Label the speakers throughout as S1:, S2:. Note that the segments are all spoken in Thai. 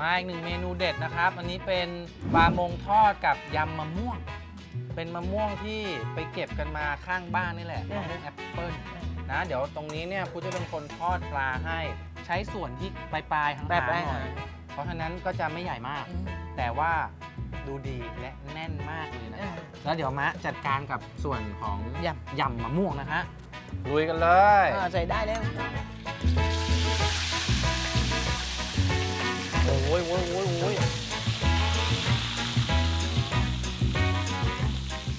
S1: มาอีกหนึ่งเมนูเด็ดนะครับ อันนี้เป็นปลามงทอดกับยำมะม่วง เป็นมะม่วงที่ไปเก็บกันมาข้างบ้านนี่แหละ
S2: เออ
S1: มะม่วงแอปเปิ้ลนะเดี๋ยวตรงนี้เนี่ยกูจะเป็นคนทอดปลาให้ใช้ส่วนที่ปลายๆหาง
S2: แบบ
S1: ๆ
S2: ไร
S1: หน่อยเพราะฉะนั้นก็จะไม่ใหญ่มาก แต่ว่าดูดีและแน่นมากเลยนะ
S2: เออ
S1: แล้วเดี๋ยวมะจัดการกับส่วนของ
S2: ย
S1: ยำมะม่วงนะฮะลุยกันเลย
S2: อ่าใส่ได้แล้ว
S1: อ้ยโอ้ยโอ้ยโอ้ย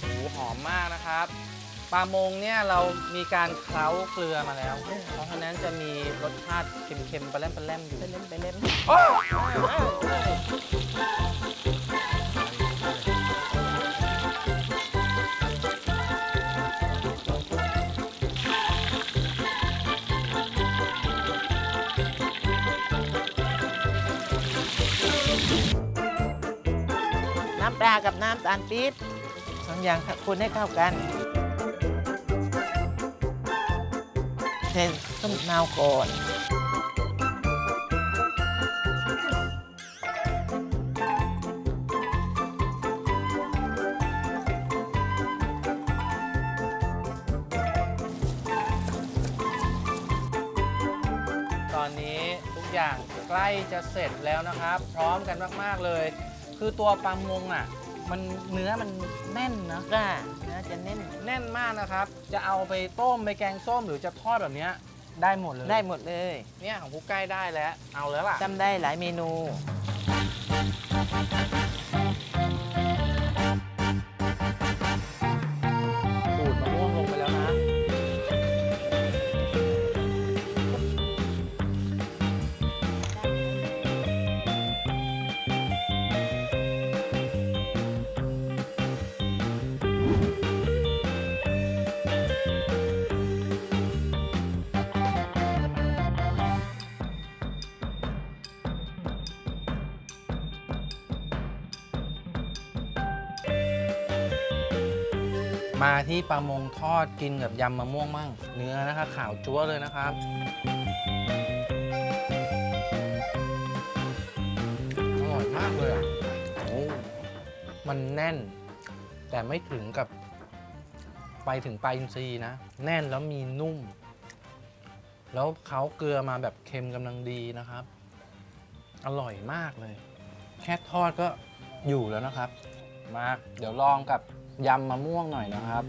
S1: โอ้โหหอมมากนะครับ ปลามงเนี่ยเรามีการเคล้าเกลือมาแล้ว เพราะฉะนั้นจะมีรสชาติเค็มๆปลาแรมปลาแรมอยู่
S2: ไปเล่นไปเล่น
S1: โอ้ย
S2: ปลากับน้ำตาลปี๊บสองอย่างคนให้เข้ากันเทต้นมะนาวก่อน
S1: ตอนนี้ทุกอย่างใกล้จะเสร็จแล้วนะครับ พร้อมกันมาก ๆ เลย คือตัวปลามงอะ มันเนื้อมันแน่นนะ
S2: ก็น่าจะเน้น
S1: แน่นมากนะครับ จะเอาไปต้มไปแกงส้มหรือจะทอดแบบเนี้ยได้หมดเลย
S2: ได้หมดเลย
S1: เนี่ยของผู้ใกล้ได้แล้ว เอาแล้วล่ะ
S2: ทำได้หลายเมนู
S1: มาที่ปลามงทอดกินกับยำมะม่วงมั่ง เนื้อนะคะขาวจั๊วเลยนะครับ อร่อยมากเลยอะโอ้มันแน่น แต่ไม่ถึงกับ ไปถึงปลาอินทรีย์นะ แน่นแล้วมีนุ่ม แล้วเขาเกลือมาแบบเค็มกำลังดีนะครับ อร่อยมากเลย แค่ทอดก็อยู่แล้วนะครับ มา เดี๋ยวลองกับ ยำมะม่วงหน่อยนะครับ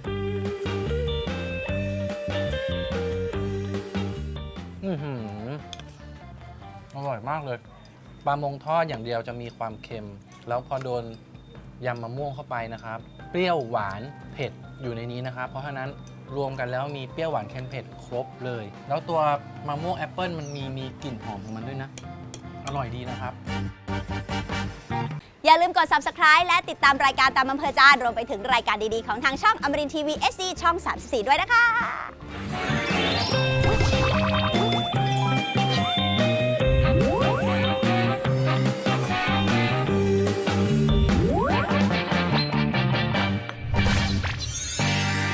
S1: อือหืออร่อยมากเลย ปลามงทอดอย่างเดียวจะมีความเค็ม แล้วพอโดนยำมะม่วงเข้าไปนะครับ เปรี้ยวหวานเผ็ดอยู่ในนี้นะครับ เพราะฉะนั้นรวมกันแล้วมีเปรี้ยวหวานเค็มเผ็ดครบเลย แล้วตัวมะม่วงแอปเปิลมันมีมีกลิ่นหอมของมันด้วยนะ อร่อยดีนะครับ
S3: อย่าลืมกด subscribe และติดตามรายการตามอำเภอใจารวมไปถึงรายการดีๆ ของทางช่องอมรินทีวี SD ช่อง 34 ด้วยนะคะ